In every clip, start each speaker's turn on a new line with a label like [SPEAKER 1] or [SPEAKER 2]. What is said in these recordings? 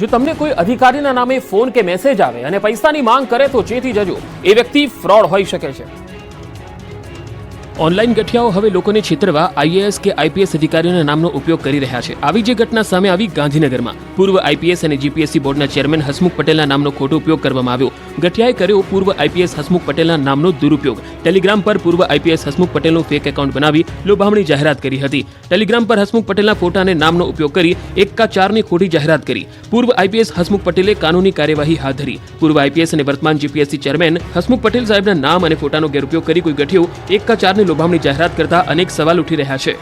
[SPEAKER 1] જો તમને કોઈ અધિકારીના નામે ફોન કે મેસેજ આવે અને પૈસાની માંગ કરે તો ચેતી જજો. એ વ્યક્તિ ફ્રોડ હોઈ શકે છે. ઓનલાઈન ગઠિયાઓ હવે લોકોને છેતરવા આઈએએસ કે આઈપીએસ અધિકારીઓના નામનો ઉપયોગ કરી રહ્યા છે. આવી જે ઘટના સામે આવી ગાંધીનગરમાં. પૂર્વ આઈપીએસ અને જીપીએસસી બોર્ડના ચેરમેન હસમુખ પટેલના નામનો ખોટો ઉપયોગ કરવામાં આવ્યો. ગઠિયાએ કર્યો પૂર્વ આઈપીએસ હસમુખ પટેલના નામનો દુરુપયોગ. ટેલિગ્રામ પર પૂર્વ આઈપીએસ હસમુખ પટેલનું ફેક એકાઉન્ટ બનાવી લોભામણી જાહેરાત કરી હતી. ટેલિગ્રામ પર હસમુખ પટેલના ફોટા અને નામનો ઉપયોગ કરી એક ચારની ખોટી જાહેરાત કરી. પૂર્વ આઈપીએસ હસમુખ પટેલે કાનૂની કાર્યવાહી હાથ ધરી. પૂર્વ આઈપીએસ અને વર્તમાન જીપીએસસી ચેરમેન હસમુખ પટેલ સાહેબના નામ અને ફોટાનો ગેરઉપયોગ કરી કોઈ ગઠિયો એક ચારની લોભામણી જાહેરાત કરતા અનેક સવાલ ઉઠી રહ્યા છે.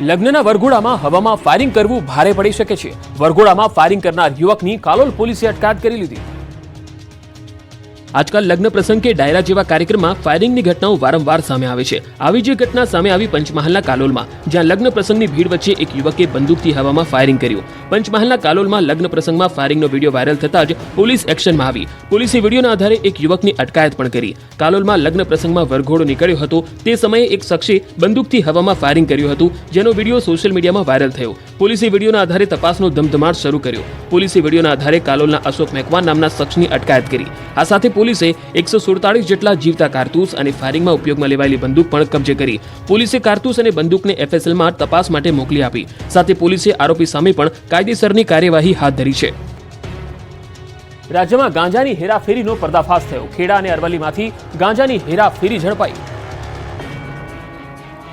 [SPEAKER 1] લગ્નના વરઘોડામાં હવામાં ફાયરિંગ કરવું ભારે પડી શકે છે. વરઘોડામાં ફાયરિંગ કરનાર યુવકની કાલોલ પોલીસે અટકાયત કરી લીધી. આજકાલ લગ્ન પ્રસંગ કે ડાયરા જેવા કાર્યક્રમમાં ફાયરિંગની ઘટનાઓ વારંવાર સામે આવે છે. આવી જે ઘટના સામે આવી પંચમહાલના કાલોલમાં, જ્યાં લગ્ન પ્રસંગની ભીડ વચ્ચે એક યુવકે બંદૂકથી હવામાં ફાયરિંગ કર્યું. પંચમહાલના કાલોલમાં લગ્ન પ્રસંગમાં ફાયરિંગનો વીડિયો વાયરલ થતા જ પોલીસ એક્શનમાં આવી. પોલીસે વિડીયોના આધારે એક યુવકની અટકાયત પણ કરી. કાલોલમાં લગ્ન પ્રસંગમાં વરઘોડો નીકળ્યો હતો. તે સમયે એક શખ્સે બંદૂકથી હવામાં ફાયરિંગ કર્યું હતું, જેનો વીડિયો સોશિયલ મીડિયામાં વાયરલ થયો. પોલીસે વિડીયોના આધારે તપાસનો ધમધમાટ શરૂ કર્યો. પોલીસે વિડીયોના આધારે કાલોલના અશોક મેકવાન નામના શખ્સની અટકાયત કરી. આ સાથે પોલીસે એકસો સુડતાળીસ જેટલા જીવતા કારતૂસ અને ફાયરિંગમાં ઉપયોગમાં લેવાયેલી બંદૂક પણ કબજે કરી. પોલીસે કારતૂસ અને બંદૂકને એફએસએલમાં તપાસ માટે મોકલી આપી. સાથે પોલીસે આરોપી સામે પણ કાયદેસરની કાર્યવાહી હાથ ધરી છે. રાજ્યમાં ગાંજાની હેરાફેરીનો પર્દાફાશ થયો. ખેડા અને અરવલ્લીમાંથી ગાંજાની હેરાફેરી ઝડપાઈ.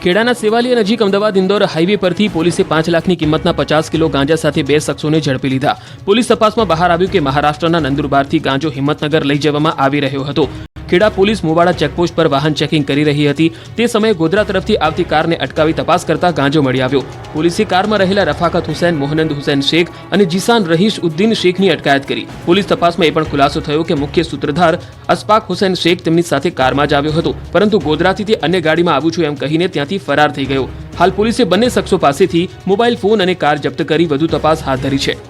[SPEAKER 1] ખેડાના સેવાલિયા નજીક અમદાવાદ ઇન્દોર હાઈવે પરથી પોલીસે પાંચ લાખની કિંમતના પચાસ કિલો ગાંજા સાથે બે શખ્સોને ઝડપી લીધા. પોલીસ તપાસમાં બહાર આવ્યું કે મહારાષ્ટ્રના નંદુરબારથી ગાંજો હિંમતનગર લઈ જવામાં આવી રહ્યો હતો. ખેડા પોલીસ મોવાડા ચેકપોસ્ટ પર વાહન ચેકિંગ કરી રહી હતી. તે સમયે ગોધરા તરફથી આવતી કારને અટકાવી તપાસ કરતા ગાંજો મળી આવ્યો. પોલીસે કારમાં રહેલા રફાકત હુસૈન, મોહનંદ હુસૈન શેખ અને જીસાન રહીશ ઉદ્દીન શેખની અટકાયત કરી. પોલીસ તપાસમાં એ પણ ખુલાસો થયો કે મુખ્ય સૂત્રધાર અસ્પાક હુસૈન શેખ તેમની સાથે કારમાં જ આવ્યો હતો. પરંતુ ગોધરાથી તે અન્ય ગાડીમાં આવું છું એમ કહીને ત્યાંથી ફરાર થઈ ગયો. હાલ પોલીસે બંને શખ્સો પાસેથી મોબાઈલ ફોન અને કાર જપ્ત કરી વધુ તપાસ હાથ ધરી છે.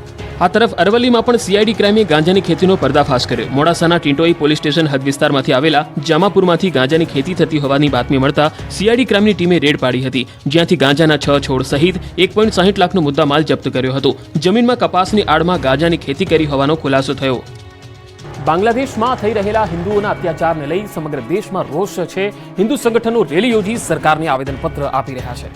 [SPEAKER 1] આ તરફ અરવલ્લીમાં પણ સીઆઈડી ક્રાઇમે ગાંજાની ખેતીનો પર્દાફાશ કર્યો. મોડાસાના ટિંટોઈ પોલીસ સ્ટેશન હદ વિસ્તારમાંથી આવેલા જામાપુરમાંથી ગાંજાની ખેતી થતી હોવાની બાતમી મળતા સીઆઈડી ક્રાઇમની ટીમે રેડ પાડી હતી, જ્યાંથી ગાંજાના છ છોડ સહિત એક પોઈન્ટ સાહીઠ લાખનો મુદ્દામાલ જપ્ત કર્યો હતો. જમીનમાં કપાસની આડમાં ગાંજાની ખેતી કરી હોવાનો ખુલાસો થયો. બાંગ્લાદેશમાં થઈ રહેલા હિન્દુઓના અત્યાચારને લઈ સમગ્ર દેશમાં રોષ છે. હિન્દુ સંગઠનો રેલી યોજી સરકારને આવેદનપત્ર આપી રહ્યા છે.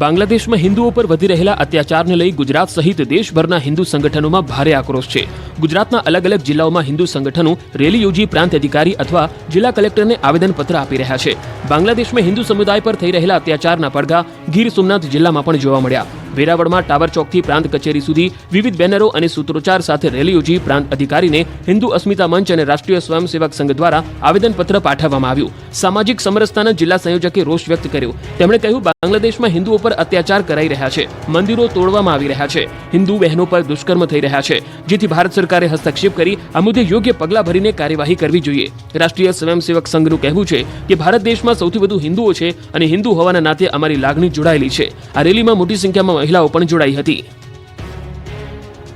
[SPEAKER 1] બાંગ્લાદેશમાં હિન્દુઓ પર વધી રહેલા અત્યાચારને લઈ ગુજરાત સહિત દેશભરના હિન્દુ સંગઠનોમાં ભારે આક્રોશ છે. ગુજરાતના અલગ અલગ જિલ્લાઓમાં હિન્દુ સંગઠનો રેલી યોજી પ્રાંત અધિકારી અથવા જિલ્લા કલેક્ટરને આવેદનપત્ર આપી રહ્યા છે. બાંગ્લાદેશમાં હિન્દુ સમુદાય પર થઈ રહેલા અત્યાચારના પડઘા ગીર સોમનાથ જિલ્લામાં પણ જોવા મળ્યા. વેરાવળમાં ટાવર ચોકથી પ્રાંત કચેરી સુધી વિવિધ બેનરો અને સૂત્રોચ્ચાર સાથે રેલી યોજી પ્રાંત અધિકારીને હિન્દુ અસ્મિતા મંચ અને રાષ્ટ્રીય સ્વયંસેવક સંઘ દ્વારા આવેદનપત્ર પાઠવવામાં આવ્યું. સામાજિક સમરસતાના જિલ્લા સંયોજકે રોષ વ્યક્ત કર્યો. તેમણે કહ્યું, બાંગ્લાદેશમાં હિન્દુઓ પર અત્યાચાર કરાઈ રહ્યા છે. મંદિરો તોડવામાં આવી રહ્યા છે. હિન્દુ બહેનો પર દુષ્કર્મ થઈ રહ્યા છે. જેથી ભારત સરકારે હસ્તક્ષેપ કરી આ મુદ્દે યોગ્ય પગલાં ભરીને કાર્યવાહી કરવી જોઈએ. રાષ્ટ્રીય સ્વયંસેવક સંઘનું કહેવું છે કે, ભારત દેશમાં સૌથી વધુ હિન્દુઓ છે અને હિન્દુ હોવાના નાતે અમારી લાગણી જોડાયેલી છે. આ રેલીમાં મોટી સંખ્યામાં મહિલાઓ પણ જોડાઈ હતી.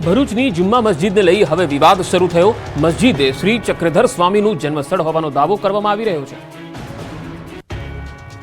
[SPEAKER 1] ભરૂચની જુમ્મા મસ્જિદને લઈ હવે વિવાદ શરૂ થયો. મસ્જિદે શ્રી ચક્રધર સ્વામીનું જન્મસ્થળ હોવાનો દાવો કરવામાં આવી રહ્યો છે.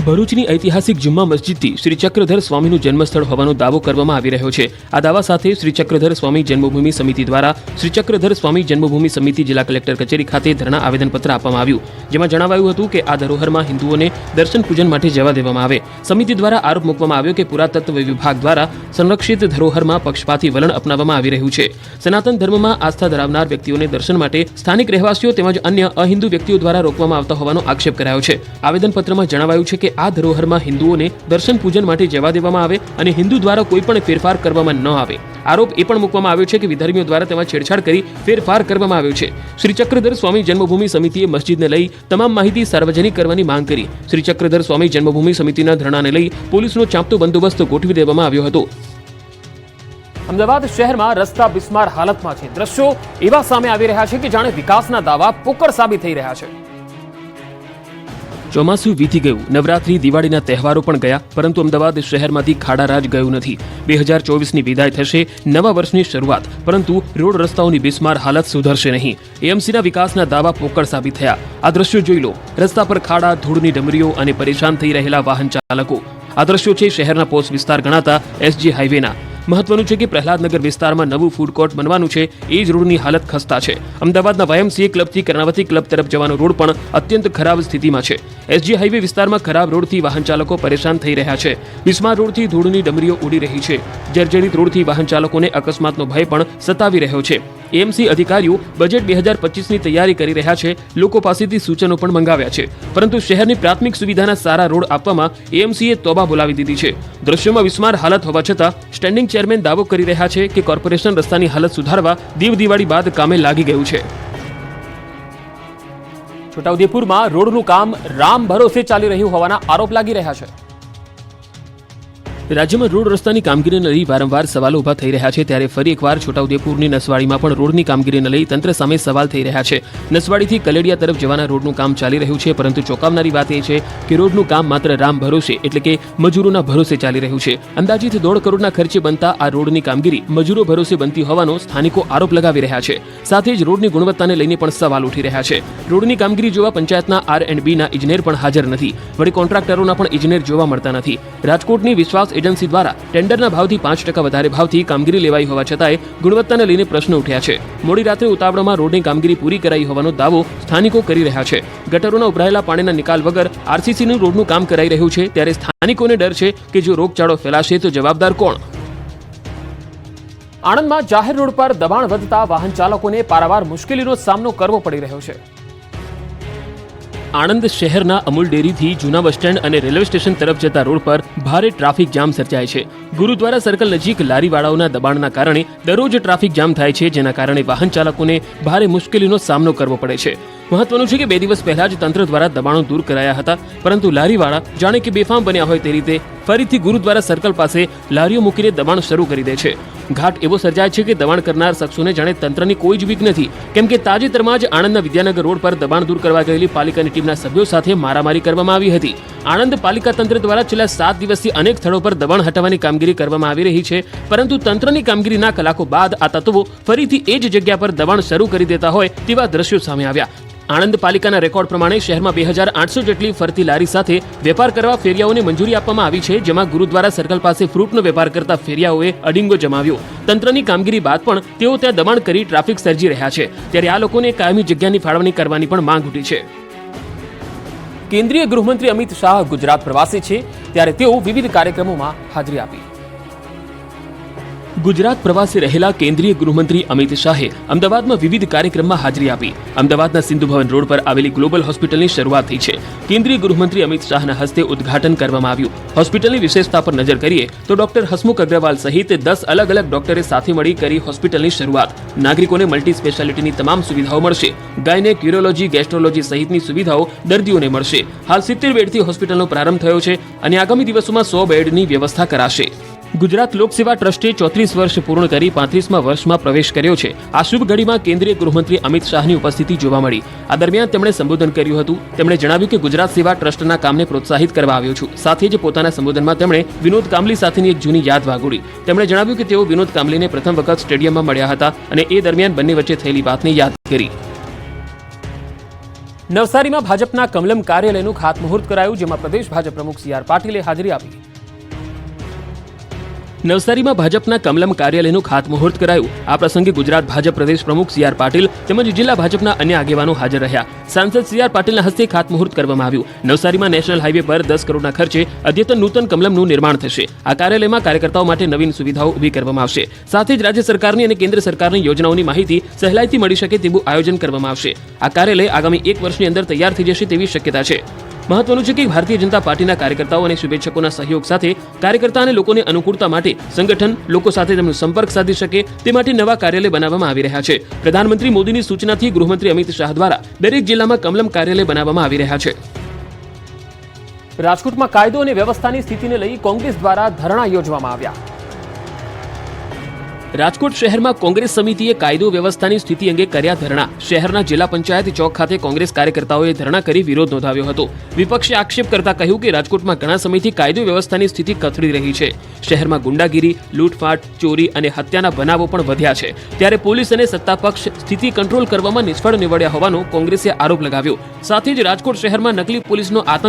[SPEAKER 1] ભરૂચની ઐતિહાસિક જુમ્મા મસ્જિદથી શ્રી ચક્રધર સ્વામીનું જન્મસ્થળ હોવાનો દાવો કરવામાં આવી રહ્યો છે. આ દાવા સાથે શ્રી ચક્રધર સ્વામી જન્મભૂમિ સમિતિ દ્વારા શ્રી ચક્રધર સ્વામી જન્મભૂમિ સમિતિ જિલ્લા કલેક્ટર કચેરી ખાતે ધરણા આવેદનપત્ર આપવામાં આવ્યું. જેમાં જણાવાયું હતું કે આ ધરોહરમાં હિન્દુઓને દર્શન પૂજન માટે જવા દેવામાં આવે. સમિતિ દ્વારા આરોપ મૂકવામાં આવ્યો કે પુરાતત્વ વિભાગ દ્વારા સંરક્ષિત ધરોહરમાં પક્ષપાતી વલણ અપનાવવામાં આવી રહ્યું છે. સનાતન ધર્મમાં આસ્થા ધરાવનાર વ્યક્તિઓને દર્શન માટે સ્થાનિક રહેવાસીઓ તેમજ અન્ય અહિન્દુ વ્યક્તિઓ દ્વારા રોકવામાં આવતા હોવાનો આક્ષેપ કરાયો છે. આવેદનપત્રમાં જણાવાયું છે કે આ ધરોહરમાં હિન્દુઓને દર્શન પૂજન માટે જવા દેવામાં આવે અને હિન્દુ દ્વારા કોઈ પણ ફેરફાર કરવામાં ન આવે. આરોપ એ પણ મૂકવામાં આવ્યો છે કે વિધર્મીઓ દ્વારા તેમાં છેડછાડ કરી ફેરફાર કરવામાં આવ્યો છે. શ્રી ચક્રધર સ્વામી જન્મભૂમિ સમિતિએ મસ્જિદને લઈ તમામ માહિતી સાર્વજનિક કરવાની માંગ કરી. શ્રી ચક્રધર સ્વામી જન્મભૂમિ સમિતિના ધરણાને લઈ પોલીસનો ચાંપતો બંદોબસ્ત ગોઠવી દેવામાં આવ્યો હતો. અમદાવાદ શહેરમાં રસ્તા બિસ્માર હાલતમાં છે. દ્રશ્યો એવા સામે આવી રહ્યા છે કે જાણે વિકાસના દાવા પોકળ સાબિત થઈ રહ્યા છે. ચોમાસું વીતી ગયું. નવરાત્રી, દિવાળીના તહેવારો પણ ગયા, પરંતુ અમદાવાદ શહેરમાંથી ખાડારાજ ગયું નથી. બે હજાર ચોવીસની વિદાય થશે, નવા વર્ષની શરૂઆત, પરંતુ રોડ રસ્તાઓની બિસ્માર હાલત સુધરશે નહીં. એએમસીના વિકાસના દાવા પોકળ સાબિત થયા. આ દ્રશ્યો જોઈ લો. રસ્તા પર ખાડા, ધૂળની ડમરીઓ અને પરેશાન થઈ રહેલા વાહન ચાલકો. આ દ્રશ્યો છે શહેરના પોસ્ટ વિસ્તાર ગણાતા એસજી હાઈવેના. મહત્વનું છે કે પ્રહલાદનગર વિસ્તારમાં નવું ફૂડ કોર્ટ બનવાનું છે. એ જ રોડની હાલત ખસ્તા છે. અમદાવાદના વાયમસીએ ક્લબથી કર્ણાવતી ક્લબ તરફ જવાનો રોડ પણ અત્યંત ખરાબ સ્થિતિમાં છે. એસજી હાઈવે વિસ્તારમાં ખરાબ રોડથી વાહન ચાલકો પરેશાન થઈ રહ્યા છે. બિસ્માર રોડથી ધૂળની ડમરીઓ ઉડી રહી છે. જર્જરિત રોડથી વાહન ચાલકોને અકસ્માતનો ભય પણ સતાવી રહ્યો છે. એએમસી અધિકારીઓ બજેટ બે હજાર પચીસની તૈયારી કરી રહ્યા છે. લોકો પાસેથી સૂચનો પણ મંગાવ્યા છે. પરંતુ શહેરની પ્રાથમિક સુવિધાના સારા રોડ આપવામાં એએમસીએ તોબા બોલાવી દીધી છે. દ્રશ્યોમાં વિસ્માર હાલત હોવા છતાં સ્ટેન્ડિંગ ચેરમેન દાવો કરી રહ્યા છે કે કોર્પોરેશન રસ્તાની હાલત સુધારવા દીવ દિવાળી બાદ કામે લાગી ગયું છે. છોટાઉદેપુરમાં રોડનું કામ રામ ભરોસે ચાલી રહ્યું હોવાના આરોપ લાગી રહ્યા છે. રાજ્યમાં રોડ રસ્તાની કામગીરીને લઈ વારંવાર સવાલો ઊભા થઈ રહ્યા છે. ત્યારે ફરી એકવાર છોટાઉદેપુરની નસવાડીમાં પણ રોડની કામગીરીને લઈ તંત્ર સામે સવાલ થઈ રહ્યા છે. નસવાડીથી કલેડિયા તરફ જવાના રોડનું કામ ચાલી રહ્યું છે, પરંતુ ચોંકાવનારી વાત એ છે કે રોડનું કામ માત્ર રામ ભરોસે એટલે કે મજૂરોના ભરોસે ચાલી રહ્યું છે. અંદાજિત દોઢ કરોડના ખર્ચે બનતા આ રોડની કામગીરી મજૂરો ભરોસે બનતી હોવાનો સ્થાનિકો આરોપ લગાવી રહ્યા છે. સાથે જ રોડની ગુણવત્તાને લઈને પણ સવાલ ઉઠી રહ્યા છે. રોડની કામગીરી જોવા પંચાયતના આર એન્ડ બીના ઇજનેર પણ હાજર નથી. વળી કોન્ટ્રાક્ટરોના પણ ઇજનેર જોવા મળતા નથી. રાજકોટની વિશ્વાસ એજન્સી દ્વારા ટેન્ડરના ભાવથી પાંચ ટકા વધારે ભાવથી કામગીરી લેવાઈ હોવા છતાંય ગુણવત્તાને લઈને પ્રશ્ન ઉઠ્યા છે. મોડી રાત્રે ઉતાવળમાં રોડની કામગીરી પૂરી કરાઈ હોવાનો દાવો સ્થાનિકો કરી રહ્યા છે. ગટરોના ઉભરાયેલા પાણીના નિકાલ વગર આરસીસીનું રોડનું કામ કરાઈ રહ્યું છે ત્યારે સ્થાનિકોને ડર છે કે જો રોગચાળો ફેલાશે તો જવાબદાર કોણ? આણંદમાં જાહેર રોડ પર દબાણ વધતા વાહન ચાલકોને પારાવાર મુશ્કેલીનો સામનો કરવો પડી રહ્યો છે. આણંદ શહેરના અમૂલ ડેરીથી જૂના બસ સ્ટેન્ડ અને રેલવે સ્ટેશન તરફ જતા રોડ પર ભારે ટ્રાફિક જામ સર્જાય છે. ગુરુદ્વારા સર્કલ નજીક લારીવાળાઓના દબાણના કારણે દરરોજ ટ્રાફિક જામ થાય છે, જેના કારણે વાહન ચાલકોને ભારે મુશ્કેલીનો સામનો કરવો પડે છે. મહત્વનું છે કે બે દિવસ પહેલા જ તંત્ર દ્વારા દબાણો દૂર કરાયા હતા, પરંતુ લારીવાળા જાણે કે બેફામ બન્યા હોય તે રીતે ફરીથી ગુરુદ્વારા સર્કલ પાસે લારીઓ મૂકીને દબાણ શરૂ કરી દે છે. ઘાટ એવો સર્જાય છે કે દબાણ કરનાર શખ્સોને જાણે તંત્રની કોઈ જ વીક નથી. કેમ કે તાજેતરમાં જ આણંદના વિદ્યાનગર રોડ પર દબાણ દૂર કરવા ગયેલી પાલિકાની ટીમના સભ્યો સાથે મારામારી કરવામાં આવી હતી. આણંદ પાલિકા તંત્ર દ્વારા છેલ્લા સાત દિવસથી અનેક સ્થળો પર દબાણ હટાવવાની કામગીરી કરવામાં આવી રહી છે, પરંતુ તંત્રની કામગીરીના કલાકો બાદ આ તત્વો ફરીથી એ જ જગ્યા પર દબાણ શરૂ કરી દેતા હોય તેવા દ્રશ્યો સામે આવ્યા. આણંદ પાલિકાના રેકોર્ડ પ્રમાણે શહેરમાં બે હજાર આઠસો જેટલી ફરતી લારી સાથે વેપાર કરવા ફેરિયાઓને મંજૂરી આપવામાં આવી છે, જેમાં ગુરુદ્વારા સર્કલ પાસે ફ્રૂટનો વેપાર કરતા ફેરિયાઓએ અડિંગો જમાવ્યો. તંત્રની કામગીરી બાદ પણ તેઓ ત્યાં દબાણ કરી ટ્રાફિક સર્જી રહ્યા છે. ત્યારે આ લોકોને કાયમી જગ્યાની ફાળવણી કરવાની પણ માંગ ઉઠી છે. કેન્દ્રીય ગૃહમંત્રી અમિત શાહ ગુજરાત પ્રવાસે છે, ત્યારે તેઓ વિવિધ કાર્યક્રમોમાં હાજરી આપી. ગુજરાત પ્રવાસે રહેલા કેન્દ્રીય ગૃહમંત્રી અમિત શાહે અમદાવાદમાં વિવિધ કાર્યક્રમમાં હાજરી આપી. અમદાવાદના સિંધુ ભવન રોડ પર આવેલી ગ્લોબલ હોસ્પિટલની શરૂઆત થઈ છે. કેન્દ્રીય ગૃહમંત્રી અમિત શાહના હસ્તે ઉદ્ઘાટન કરવામાં આવ્યું. હોસ્પિટલની વિશેષતા પર નજર કરીએ તો ડોક્ટર હસમુખ અગ્રવાલ સહિત દસ અલગ અલગ ડોક્ટરે સાથે મળી કરી હોસ્પિટલની શરૂઆત. નાગરિકોને મલ્ટી સ્પેશિયાલિટીની તમામ સુવિધાઓ મળશે. ગાયને, ક્યુરોલોજી, ગેસ્ટ્રોલોજી સહિતની સુવિધાઓ દર્દીઓને મળશે. હાલ સિત્તેર બેડથી હોસ્પિટલનો પ્રારંભ થયો છે અને આગામી દિવસોમાં સો બેડની વ્યવસ્થા કરાશે. ગુજરાત લોકસેવા ટ્રસ્ટે ચોત્રીસ વર્ષ પૂર્ણ કરી પાંત્રીસમાં વર્ષમાં પ્રવેશ કર્યો છે. આ શુભ ઘડીમાં કેન્દ્રીય ગૃહમંત્રી અમિત શાહની ઉપસ્થિતિ જોવા મળી. આ દરમિયાન તેમણે સંબોધન કર્યું હતું. તેમણે જણાવ્યું કે ગુજરાત સેવા ટ્રસ્ટના કામને પ્રોત્સાહિત કરવા આવ્યો છું. સાથે જ પોતાના સંબોધનમાં તેમણે વિનોદ કામલી સાથેની એક જૂની યાદ વાગોડી. તેમણે જણાવ્યું કે તેઓ વિનોદ કામલીને પ્રથમ વખત સ્ટેડિયમમાં મળ્યા હતા અને એ દરમિયાન બંને વચ્ચે થયેલી વાતને યાદ કરી. નવસારીમાં ભાજપના કમલમ કાર્યાલયનું ખાતમુહૂર્ત કરાયું, જેમાં પ્રદેશ ભાજપ પ્રમુખ સી આર પાટીલે હાજરી આપી. નવસારીમાં ભાજપના કમલમ કાર્યાલયનું ખાતમુહૂર્ત કરાયું. આ પ્રસંગે ગુજરાત ભાજપ પ્રદેશ પ્રમુખ સી આર પાટીલ તેમજ જિલ્લા ભાજપના અન્ય આગેવાનો હાજર રહ્યા. સાંસદ સી આર પાટીલના હસ્તે ખાતમુહૂર્ત કરવામાં આવ્યું. નવસારીમાં નેશનલ હાઈવે પર દસ કરોડના ખર્ચે અદ્યતન નૂતન કમલમનું નિર્માણ થશે. આ કાર્યાલયમાં કાર્યકર્તાઓ માટે નવીન સુવિધાઓ ઊભી કરવામાં આવશે. સાથે જ રાજ્ય સરકારની અને કેન્દ્ર સરકારની યોજનાઓની માહિતી સહેલાઈથી મળી શકે તેવું આયોજન કરવામાં આવશે. આ કાર્યાલય આગામી એક વર્ષની અંદર તૈયાર થઈ જશે તેવી શક્યતા છે. મહત્વનું છે કે ભારતીય જનતા પાર્ટીના કાર્યકર્તાઓ અને શુભેચ્છકોના સહયોગ સાથે કાર્યકર્તા અને લોકોને અનુકૂળતા માટે સંગઠન, લોકો સાથે તેમનો સંપર્ક સાધી શકે તે માટે નવા કાર્યાલય બનાવવામાં આવી રહ્યા છે. પ્રધાનમંત્રી મોદીની સૂચનાથી ગૃહમંત્રી અમિત શાહ દ્વારા દરેક જિલ્લામાં કમલમ કાર્યાલય બનાવવામાં આવી રહ્યા છે. રાજકોટમાં કાયદો અને વ્યવસ્થાની સ્થિતિને લઈ કોંગ્રેસ દ્વારા ધરણા યોજવામાં આવ્યા. રાજકોટ શહેરમાં કોંગ્રેસ સમિતિએ કાયદો વ્યવસ્થાની સ્થિતિ અંગે કર્યા ધરણા. શહેરના જિલ્લા પંચાયત ચોક ખાતે કોંગ્રેસ કાર્યકર્તાઓએ ધરણા કરી વિરોધ નોંધાવ્યો હતો. વિપક્ષે આક્ષેપ કરતા કહ્યું કે રાજકોટમાં ઘણા સમયથી કાયદો વ્યવસ્થાની સ્થિતિ કથળી રહી છે. શહેરમાં ગુંડાગીરી, લૂંટફાટ, ચોરી અને હત્યાના બનાવો પણ વધ્યા છે. ત્યારે પોલીસ અને સત્તાપક્ષ સ્થિતિ કંટ્રોલ કરવામાં નિષ્ફળ નીવડ્યા હોવાનો કોંગ્રેસે આરોપ લગાવ્યો. સાથે જ રાજકોટ શહેરમાં નકલી પોલીસનો આતંક